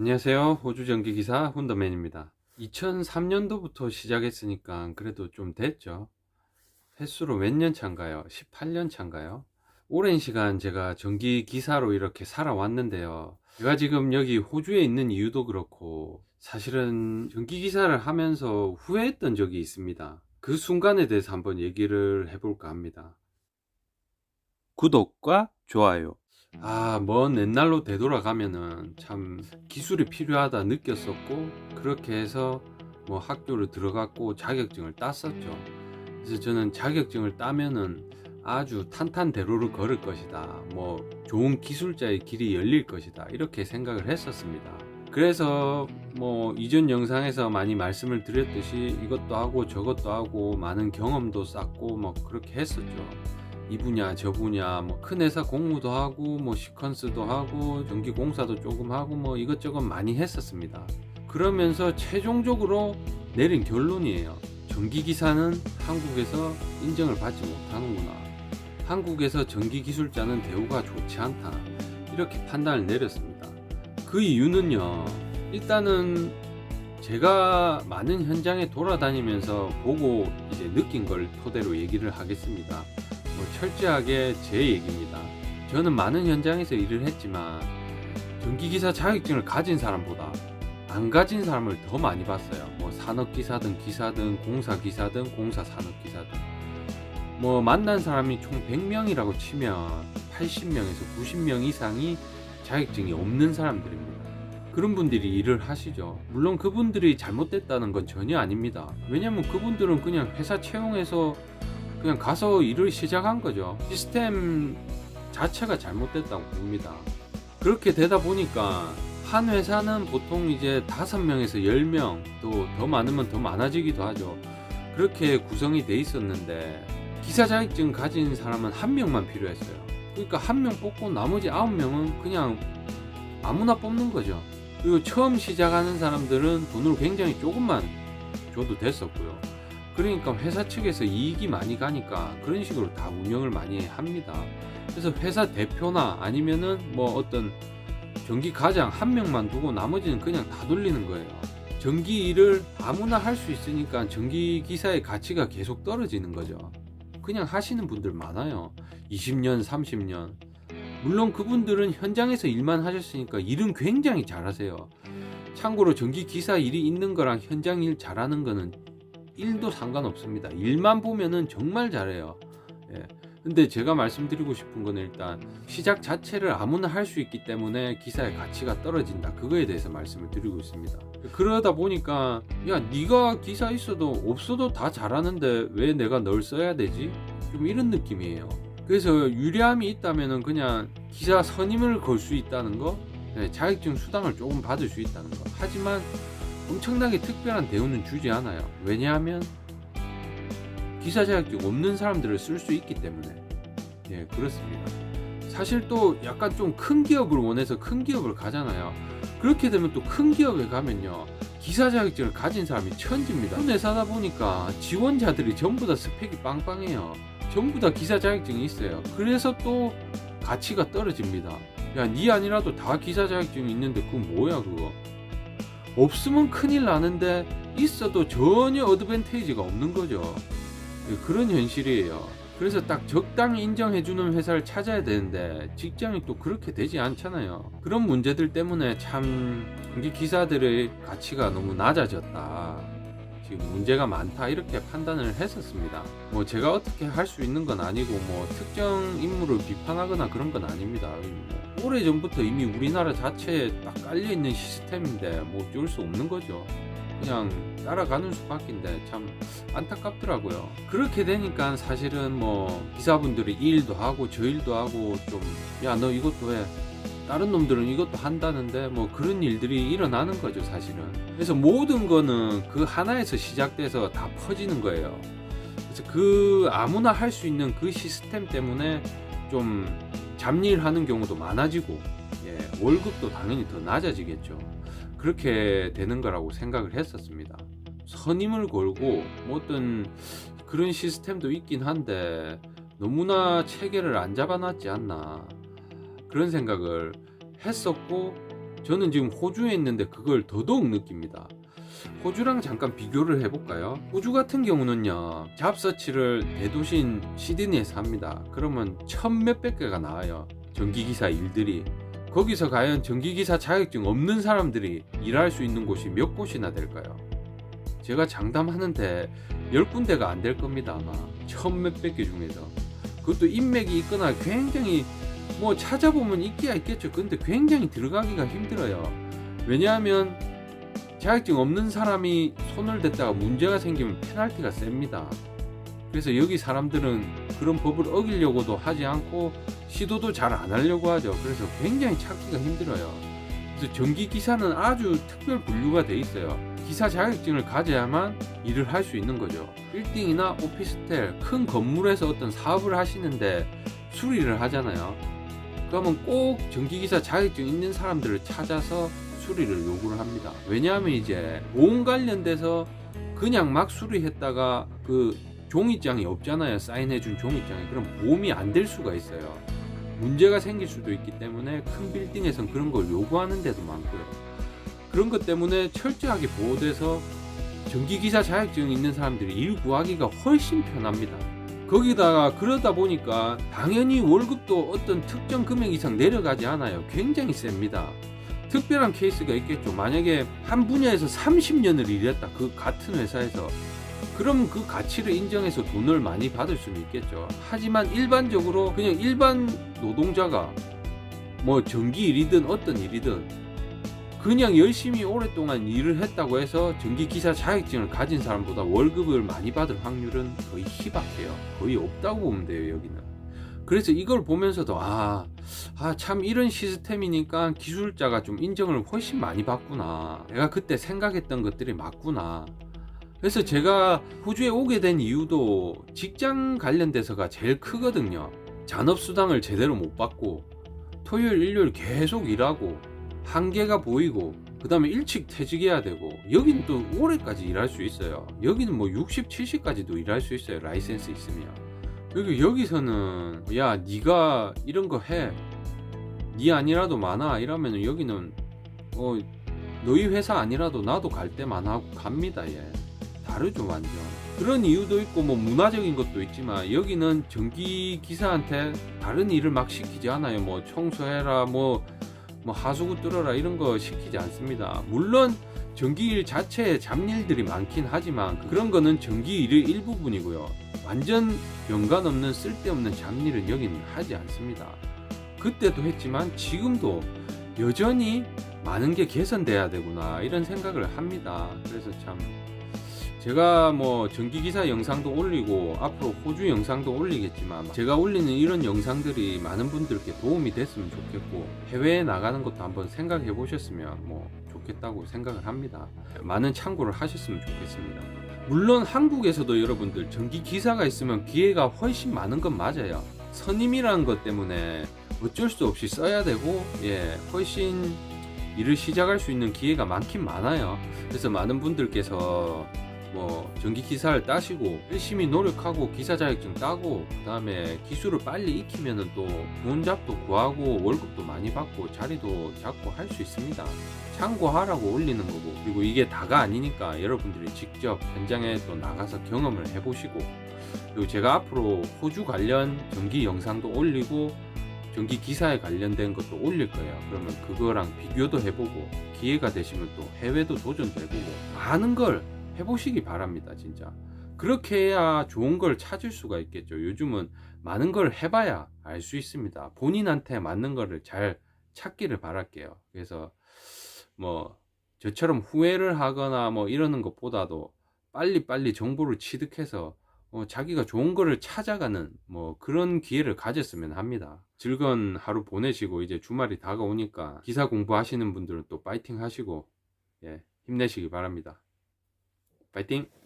안녕하세요. 호주 전기기사 훈더맨입니다. 2003년도부터 시작했으니까 그래도 좀 됐죠. 횟수로 몇 년 차인가요? 18년 차인가요? 오랜 시간 제가 전기기사로 이렇게 살아왔는데요. 제가 지금 여기 호주에 있는 이유도 그렇고 사실은 전기기사를 하면서 후회했던 적이 있습니다. 그 순간에 대해서 한번 얘기를 해볼까 합니다. 구독과 좋아요. 아, 먼 옛날로 되돌아가면은 참 기술이 필요하다 느꼈었고, 그렇게 해서 뭐 학교를 들어갔고 자격증을 땄었죠. 그래서 저는 자격증을 따면은 아주 탄탄대로를 걸을 것이다. 뭐 좋은 기술자의 길이 열릴 것이다. 이렇게 생각을 했었습니다. 그래서 뭐 이전 영상에서 많이 말씀을 드렸듯이 이것도 하고 저것도 하고 많은 경험도 쌓고 뭐 그렇게 했었죠. 이 분야 저 분야 뭐 큰 회사 공무도 하고 뭐 시퀀스도 하고 전기 공사도 조금 하고 뭐 이것저것 많이 했었습니다. 그러면서 최종적으로 내린 결론이에요. 전기 기사는 한국에서 인정을 받지 못하는구나. 한국에서 전기 기술자는 대우가 좋지 않다. 이렇게 판단을 내렸습니다. 그 이유는요. 일단은 제가 많은 현장에 돌아다니면서 보고 이제 느낀 걸 토대로 얘기를 하겠습니다. 뭐 철저하게 제 얘기입니다. 저는 많은 현장에서 일을 했지만 전기기사 자격증을 가진 사람보다 안 가진 사람을 더 많이 봤어요. 뭐 산업기사든 기사든 공사기사든 공사산업기사든 뭐 만난 사람이 총 100명이라고 치면 80명에서 90명 이상이 자격증이 없는 사람들입니다. 그런 분들이 일을 하시죠. 물론 그분들이 잘못됐다는 건 전혀 아닙니다. 왜냐면 그분들은 그냥 회사 채용해서 그냥 가서 일을 시작한 거죠. 시스템 자체가 잘못됐다고 봅니다. 그렇게 되다 보니까 한 회사는 보통 이제 다섯 명에서 열 명 또 더 많으면 더 많아지기도 하죠. 그렇게 구성이 돼 있었는데 기사 자격증 가진 사람은 한 명만 필요했어요. 그러니까 한 명 뽑고 나머지 아홉 명은 그냥 아무나 뽑는 거죠. 그리고 처음 시작하는 사람들은 돈을 굉장히 조금만 줘도 됐었고요. 그러니까 회사 측에서 이익이 많이 가니까 그런 식으로 다 운영을 많이 합니다. 그래서 회사 대표나 아니면은 뭐 어떤 전기 과장 한 명만 두고 나머지는 그냥 다 돌리는 거예요. 전기 일을 아무나 할 수 있으니까 전기 기사의 가치가 계속 떨어지는 거죠. 그냥 하시는 분들 많아요. 20년, 30년. 물론 그분들은 현장에서 일만 하셨으니까 일은 굉장히 잘하세요. 참고로 전기 기사 일이 있는 거랑 현장 일 잘하는 거는 1도 상관없습니다. 일만 보면은 정말 잘해요. 예. 근데 제가 말씀드리고 싶은 건 일단 시작 자체를 아무나 할 수 있기 때문에 기사의 가치가 떨어진다. 그거에 대해서 말씀을 드리고 있습니다. 그러다 보니까 야 네가 기사 있어도 없어도 다 잘하는데 왜 내가 널 써야 되지? 좀 이런 느낌이에요. 그래서 유리함이 있다면은 그냥 기사 선임을 걸 수 있다는 거, 네, 자격증 수당을 조금 받을 수 있다는 거. 하지만 엄청나게 특별한 대우는 주지 않아요. 왜냐하면 기사 자격증 없는 사람들을 쓸 수 있기 때문에. 예, 그렇습니다. 사실 또 약간 좀 큰 기업을 원해서 큰 기업을 가잖아요. 그렇게 되면 또 큰 기업에 가면요. 기사 자격증을 가진 사람이 천지입니다. 큰 회사다 보니까 지원자들이 전부 다 스펙이 빵빵해요. 전부 다 기사 자격증이 있어요. 그래서 또 가치가 떨어집니다. 야, 니 아니라도 다 기사 자격증이 있는데 그건 뭐야 그거? 없으면 큰일 나는데 있어도 전혀 어드밴테이지가 없는 거죠. 예, 그런 현실이에요. 그래서 딱 적당히 인정해주는 회사를 찾아야 되는데 직장이 또 그렇게 되지 않잖아요. 그런 문제들 때문에 참 기사들의 가치가 너무 낮아졌다. 지금 문제가 많다 이렇게 판단을 했었습니다. 뭐 제가 어떻게 할 수 있는 건 아니고 뭐 특정 인물을 비판하거나 그런 건 아닙니다. 뭐 오래 전부터 이미 우리나라 자체에 딱 깔려 있는 시스템인데 뭐 어쩔 수 없는 거죠. 그냥 따라가는 수밖인데 참 안타깝더라고요. 그렇게 되니까 사실은 뭐 기사분들이 이 일도 하고 저 일도 하고 좀 야 너 이것도 해. 다른 놈들은 이것도 한다는데 뭐 그런 일들이 일어나는 거죠 사실은. 그래서 모든 거는 그 하나에서 시작돼서 다 퍼지는 거예요. 그래서 그 아무나 할 수 있는 그 시스템 때문에 좀 잡일하는 경우도 많아지고 예, 월급도 당연히 더 낮아지겠죠. 그렇게 되는 거라고 생각을 했었습니다. 선임을 걸고 뭐 어떤 그런 시스템도 있긴 한데 너무나 체계를 안 잡아놨지 않나 그런 생각을 했었고 저는 지금 호주에 있는데 그걸 더더욱 느낍니다. 호주랑 잠깐 비교를 해볼까요? 호주 같은 경우는요, 잡서치를 대도시인 시드니에서 합니다. 그러면 천 몇백 개가 나와요. 전기기사 일들이. 거기서 과연 전기기사 자격증 없는 사람들이 일할 수 있는 곳이 몇 곳이나 될까요? 제가 장담하는데 열 군데가 안 될 겁니다, 아마. 천 몇백 개 중에서. 그것도 인맥이 있거나 굉장히 뭐 찾아보면 있기야 있겠죠. 근데 굉장히 들어가기가 힘들어요. 왜냐하면 자격증 없는 사람이 손을 댔다가 문제가 생기면 페널티가 셉니다. 그래서 여기 사람들은 그런 법을 어기려고도 하지 않고 시도도 잘 안 하려고 하죠. 그래서 굉장히 찾기가 힘들어요. 그래서 전기 기사는 아주 특별 분류가 돼 있어요. 기사 자격증을 가져야만 일을 할 수 있는 거죠. 빌딩이나 오피스텔, 큰 건물에서 어떤 사업을 하시는데 수리를 하잖아요. 그러면 꼭 전기기사 자격증 있는 사람들을 찾아서 수리를 요구를 합니다. 왜냐하면 이제 보험 관련돼서 그냥 막 수리했다가 그 종이장이 없잖아요. 사인해준 종이장이. 그럼 보험이 안 될 수가 있어요. 문제가 생길 수도 있기 때문에 큰 빌딩에선 그런 걸 요구하는 데도 많고요. 그런 것 때문에 철저하게 보호돼서 전기기사 자격증 있는 사람들이 일 구하기가 훨씬 편합니다. 거기다가 그러다 보니까 당연히 월급도 어떤 특정 금액 이상 내려가지 않아요. 굉장히 셉니다. 특별한 케이스가 있겠죠. 만약에 한 분야에서 30년을 일했다. 그 같은 회사에서. 그럼 그 가치를 인정해서 돈을 많이 받을 수는 있겠죠. 하지만 일반적으로 그냥 일반 노동자가 뭐 전기 일이든 어떤 일이든 그냥 열심히 오랫동안 일을 했다고 해서 전기 기사 자격증을 가진 사람보다 월급을 많이 받을 확률은 거의 희박해요. 거의 없다고 보면 돼요, 여기는. 그래서 이걸 보면서도 아, 아, 참 이런 시스템이니까 기술자가 좀 인정을 훨씬 많이 받구나. 내가 그때 생각했던 것들이 맞구나. 그래서 제가 호주에 오게 된 이유도 직장 관련돼서가 제일 크거든요. 잔업수당을 제대로 못 받고 토요일, 일요일 계속 일하고 한계가 보이고 그 다음에 일찍 퇴직해야 되고 여기는 또 올해까지 일할 수 있어요 여기는 뭐 60, 70까지도 일할 수 있어요 라이센스 있으면 여기 여기서는 야 네가 이런 거 해 네 아니라도 많아. 이러면 여기는 어 너희 회사 아니라도 나도 갈 때만 하고 갑니다 얘. 다르죠 완전. 그런 이유도 있고 뭐 문화적인 것도 있지만 여기는 전기 기사한테 다른 일을 막 시키지 않아요. 뭐 청소해라 뭐 뭐 하수구 뚫어라 이런 거 시키지 않습니다. 물론 전기일 자체에 잡일들이 많긴 하지만 그런 거는 전기일의 일부분이고요. 완전 연관 없는 쓸데없는 잡일은 여기는 하지 않습니다. 그때도 했지만 지금도 여전히 많은 게 개선돼야 되구나 이런 생각을 합니다. 그래서 참 제가 뭐 전기기사 영상도 올리고 앞으로 호주 영상도 올리겠지만 제가 올리는 이런 영상들이 많은 분들께 도움이 됐으면 좋겠고 해외에 나가는 것도 한번 생각해 보셨으면 뭐 좋겠다고 생각을 합니다. 많은 참고를 하셨으면 좋겠습니다. 물론 한국에서도 여러분들 전기 기사가 있으면 기회가 훨씬 많은 건 맞아요. 선임이라는 것 때문에 어쩔 수 없이 써야 되고 예 훨씬 일을 시작할 수 있는 기회가 많긴 많아요. 그래서 많은 분들께서 뭐 전기 기사를 따시고 열심히 노력하고 기사 자격증 따고 그 다음에 기술을 빨리 익히면은 또 좋은 잡도 구하고 월급도 많이 받고 자리도 잡고 할 수 있습니다. 참고하라고 올리는 거고 그리고 이게 다가 아니니까 여러분들이 직접 현장에 또 나가서 경험을 해보시고 그리고 제가 앞으로 호주 관련 전기 영상도 올리고 전기 기사에 관련된 것도 올릴 거예요. 그러면 그거랑 비교도 해보고 기회가 되시면 또 해외도 도전도 해보고 많은 걸 해보시기 바랍니다, 진짜. 그렇게 해야 좋은 걸 찾을 수가 있겠죠. 요즘은 많은 걸 해봐야 알 수 있습니다. 본인한테 맞는 거를 잘 찾기를 바랄게요. 그래서 뭐 저처럼 후회를 하거나 뭐 이러는 것보다도 빨리빨리 정보를 취득해서 어, 자기가 좋은 거를 찾아가는 뭐 그런 기회를 가졌으면 합니다. 즐거운 하루 보내시고 이제 주말이 다가오니까 기사 공부하시는 분들은 또 파이팅 하시고 예, 힘내시기 바랍니다. 파이팅!